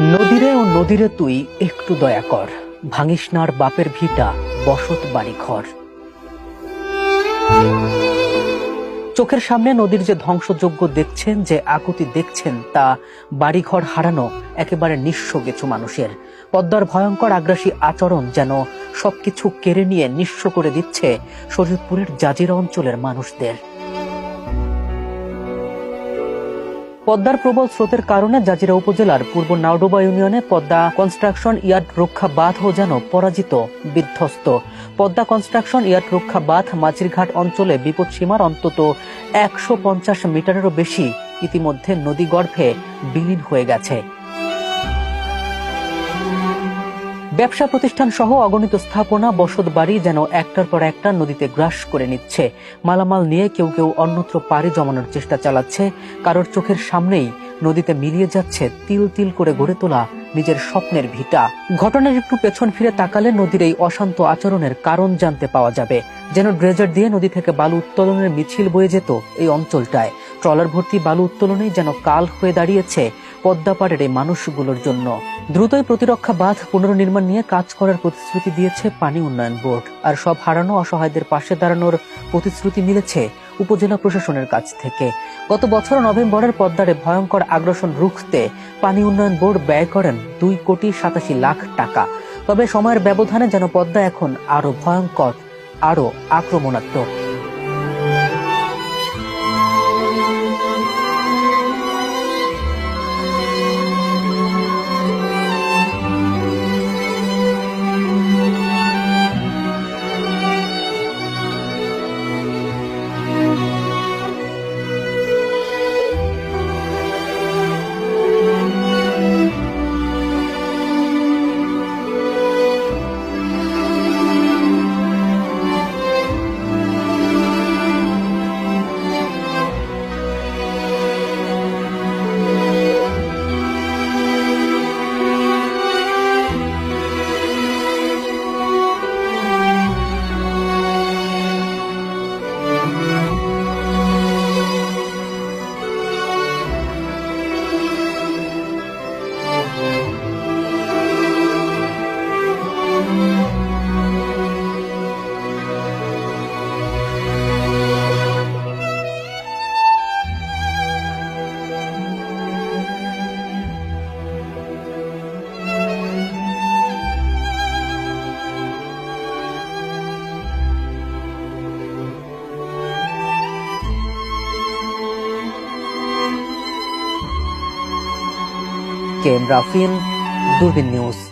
নদীরে ও নদীরে তুই একটু দয়া কর। ভাঙিস নার বাপের ভিটা, বসত বাড়ি ঘর। চোখের সামনে নদীর যে ধ্বংসযোগ্য দেখছেন, যে আকুতি দেখছেন, তা বাড়িঘর হারানো একেবারে নিঃস্ব কিছু মানুষের। পদ্মার ভয়ঙ্কর আগ্রাসী আচরণ যেন সবকিছু কেড়ে নিয়ে নিঃস্ব করে দিচ্ছে শরীরপুরের জাজিরা অঞ্চলের মানুষদের। পদ্মার প্রবল স্রোতের কারণে জাজিরা উপজেলার পূর্ব নাওডোবা ইউনিয়নে পদ্মা কনস্ট্রাকশন ইয়ার্ড রক্ষা বাঁধ ও যেন পরাজিত, বিধ্বস্ত। পদ্মা কনস্ট্রাকশন ইয়ার্ড রক্ষা বাঁধ মাঝিরঘাট অঞ্চলে বিপদ সীমার অন্তত একশো পঞ্চাশ মিটারেরও বেশি। ইতিমধ্যে নদী গর্ভে বিলীন হয়ে গেছে। ব্যবসা প্রতিষ্ঠান সহ অগণিত স্থাপনা, বসত বাড়ি যেন একটার পর একটা নদীতে গ্রাস করে নিচ্ছে। মালামাল নিয়ে কেউ কেউ অন্যত্র পাড়ি জমানোর চেষ্টা চালাচ্ছে। কারোর চোখের সামনেই নদীতে মিলিয়ে যাচ্ছে তিল তিল করে গড়ে তোলা নিজের স্বপ্নের ভিটা। ঘটনার একটু পেছন ফিরে তাকালে নদীর এই অশান্ত আচরণের কারণ জানতে পাওয়া যাবে। যেন ড্রেজার দিয়ে নদী থেকে বালু উত্তোলনের মিছিল বয়ে যেত এই অঞ্চলটায়। ট্রলার ভর্তি বালু উত্তোলনেই যেন কাল হয়ে দাঁড়িয়েছে পদ্মাপাড়ের এই মানুষগুলোর জন্য। দ্রুতই প্রতিরক্ষা বাঁধ পুনর্নির্মাণ নিয়ে কাজ করার প্রতিশ্রুতি দিয়েছে পানি উন্নয়ন বোর্ড। আর সব হারানো অসহায়দের পাশে দাঁড়ানোর প্রতিশ্রুতি মিলেছে উপজেলা প্রশাসনের কাছ থেকে। গত বছর নভেম্বরের পদ্মারে ভয়ঙ্কর আগ্রাসন রুখতে পানি উন্নয়ন বোর্ড ব্যয় করেন দুই কোটি সাতাশি লাখ টাকা। তবে সময়ের ব্যবধানে যেন পদ্মা এখন আরও ভয়ঙ্কর আরও আক্রমণাত্মক। कैमरा फ़िल्म दूरबीन न्यूज़।